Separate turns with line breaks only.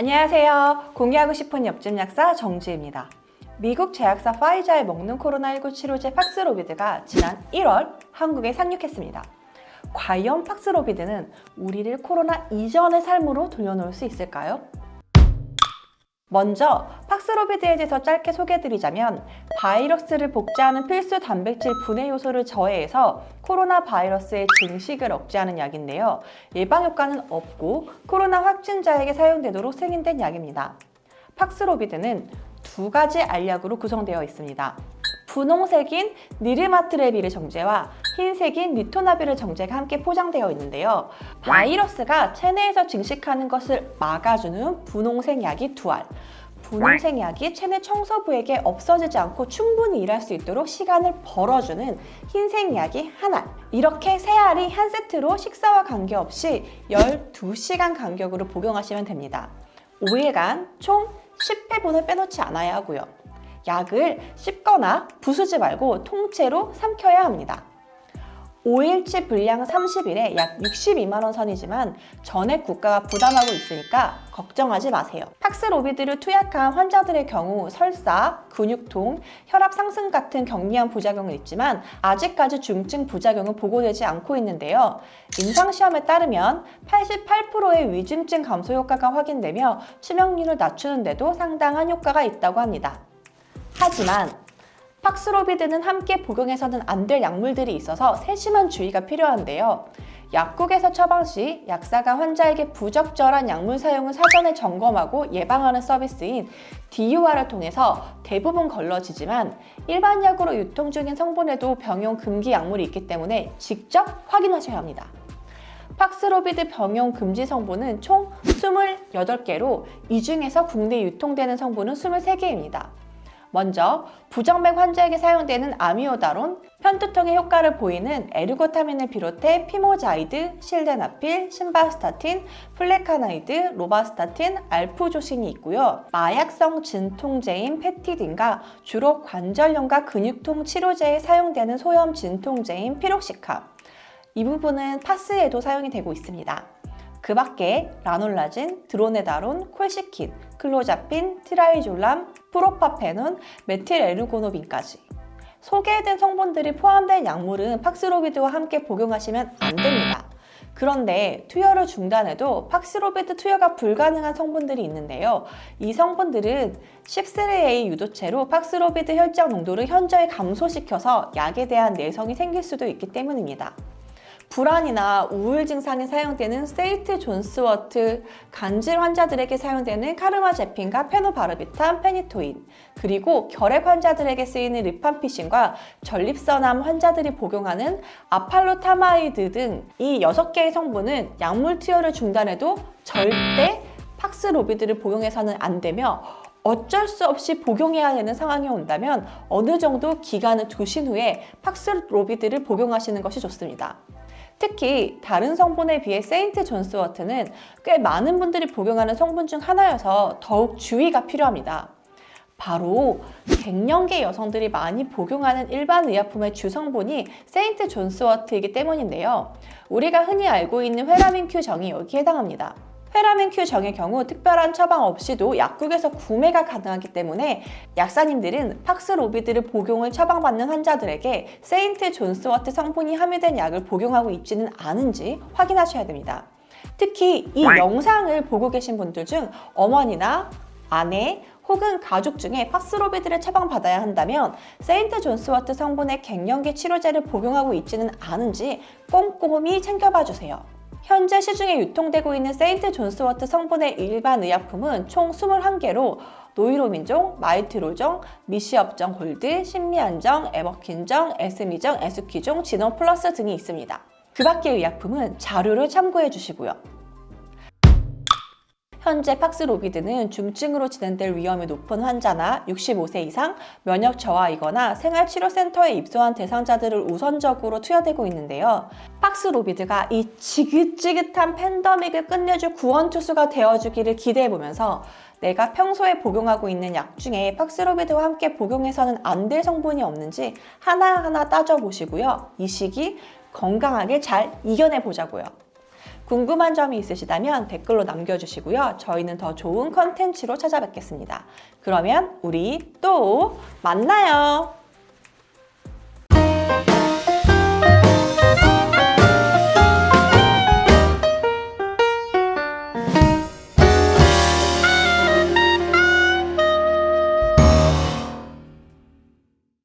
안녕하세요. 공개하고 싶은 옆집 약사 정지입니다. 미국 제약사 파이자의 먹는 코로나19 치료제 팍스로비드가 지난 1월 한국에 상륙했습니다. 과연 팍스로비드는 우리를 코로나 이전의 삶으로 돌려놓을 수 있을까요? 먼저 팍스로비드에 대해서 짧게 소개해드리자면 바이러스를 복제하는 필수 단백질 분해 요소를 저해해서 코로나 바이러스의 증식을 억제하는 약인데요. 예방 효과는 없고 코로나 확진자에게 사용되도록 승인된 약입니다. 팍스로비드는 두 가지 알약으로 구성되어 있습니다. 분홍색인 니르마트레비르 정제와 흰색인 리토나비르 정제가 함께 포장되어 있는데요. 바이러스가 체내에서 증식하는 것을 막아주는 분홍색 약이 두 알, 분홍색 약이 체내 청소부에게 없어지지 않고 충분히 일할 수 있도록 시간을 벌어주는 흰색 약이 한 알. 이렇게 세 알이 한 세트로 식사와 관계없이 12시간 간격으로 복용하시면 됩니다. 5일간 총 10회분을 빼놓지 않아야 하고요. 약을 씹거나 부수지 말고 통째로 삼켜야 합니다. 5일치 분량 30일에 약 62만 원 선이지만 전액 국가가 부담하고 있으니까 걱정하지 마세요. 팍스로비드를 투약한 환자들의 경우 설사, 근육통, 혈압 상승 같은 경미한 부작용은 있지만 아직까지 중증 부작용은 보고되지 않고 있는데요. 임상시험에 따르면 88%의 위중증 감소 효과가 확인되며 치명률을 낮추는데도 상당한 효과가 있다고 합니다. 하지만 팍스로비드는 함께 복용해서는 안 될 약물들이 있어서 세심한 주의가 필요한데요. 약국에서 처방 시 약사가 환자에게 부적절한 약물 사용을 사전에 점검하고 예방하는 서비스인 DUR을 통해서 대부분 걸러지지만 일반 약으로 유통 중인 성분에도 병용 금기 약물이 있기 때문에 직접 확인하셔야 합니다. 팍스로비드 병용 금지 성분은 총 28개로 이 중에서 국내 유통되는 성분은 23개입니다. 먼저 부정맥 환자에게 사용되는 아미오다론, 편두통에 효과를 보이는 에르고타민을 비롯해 피모자이드, 실데나필, 신바스타틴, 플레카나이드, 로바스타틴, 알프조신이 있고요. 마약성 진통제인 페티딘과 주로 관절염과 근육통 치료제에 사용되는 소염 진통제인 피록시캅. 이 부분은 파스에도 사용이 되고 있습니다. 그 밖에 라놀라진, 드로네다론, 콜시킨, 클로자핀, 트라이졸람, 프로파페논, 메틸에르고노빈까지 소개된 성분들이 포함된 약물은 팍스로비드와 함께 복용하시면 안 됩니다. 그런데 투여를 중단해도 팍스로비드 투여가 불가능한 성분들이 있는데요. 이 성분들은 10-A 유도체로 팍스로비드 혈장 농도를 현저히 감소시켜서 약에 대한 내성이 생길 수도 있기 때문입니다. 불안이나 우울 증상에 사용되는 세이트 존스워트, 간질 환자들에게 사용되는 카르마제핀과 페노바르비탄, 페니토인, 그리고 결핵 환자들에게 쓰이는 리팜피신과 전립선암 환자들이 복용하는 아팔로타마이드 등 이 6개의 성분은 약물 투여를 중단해도 절대 팍스로비드를 복용해서는 안 되며 어쩔 수 없이 복용해야 되는 상황이 온다면 어느 정도 기간을 두신 후에 팍스로비드를 복용하시는 것이 좋습니다. 특히 다른 성분에 비해 세인트 존스워트는 꽤 많은 분들이 복용하는 성분 중 하나여서 더욱 주의가 필요합니다. 바로 갱년기 여성들이 많이 복용하는 일반 의약품의 주성분이 세인트 존스워트이기 때문인데요. 우리가 흔히 알고 있는 회라민 Q 정이 여기에 해당합니다. 페라민 Q 정의 경우 특별한 처방 없이도 약국에서 구매가 가능하기 때문에 약사님들은 팍스로비드를 복용을 처방받는 환자들에게 세인트 존스워트 성분이 함유된 약을 복용하고 있지는 않은지 확인하셔야 됩니다. 특히 이 영상을 보고 계신 분들 중 어머니나 아내 혹은 가족 중에 팍스로비드를 처방받아야 한다면 세인트 존스워트 성분의 갱년기 치료제를 복용하고 있지는 않은지 꼼꼼히 챙겨봐 주세요. 현재 시중에 유통되고 있는 세인트 존스워트 성분의 일반 의약품은 총 21개로 노이로민종, 마이트로종, 미시업정 골드, 신미안정, 에버킨정, 에스미정, 에스키종, 진원 플러스 등이 있습니다. 그 밖의 의약품은 자료를 참고해 주시고요. 현재 팍스로비드는 중증으로 진행될 위험이 높은 환자나 65세 이상 면역 저하이거나 생활치료센터에 입소한 대상자들을 우선적으로 투여되고 있는데요. 팍스로비드가 이 지긋지긋한 팬더믹을 끝내줄 구원투수가 되어주기를 기대해보면서 내가 평소에 복용하고 있는 약 중에 팍스로비드와 함께 복용해서는 안 될 성분이 없는지 하나하나 따져보시고요. 이 시기 건강하게 잘 이겨내 보자고요. 궁금한 점이 있으시다면 댓글로 남겨주시고요. 저희는 더 좋은 컨텐츠로 찾아뵙겠습니다. 그러면 우리 또 만나요!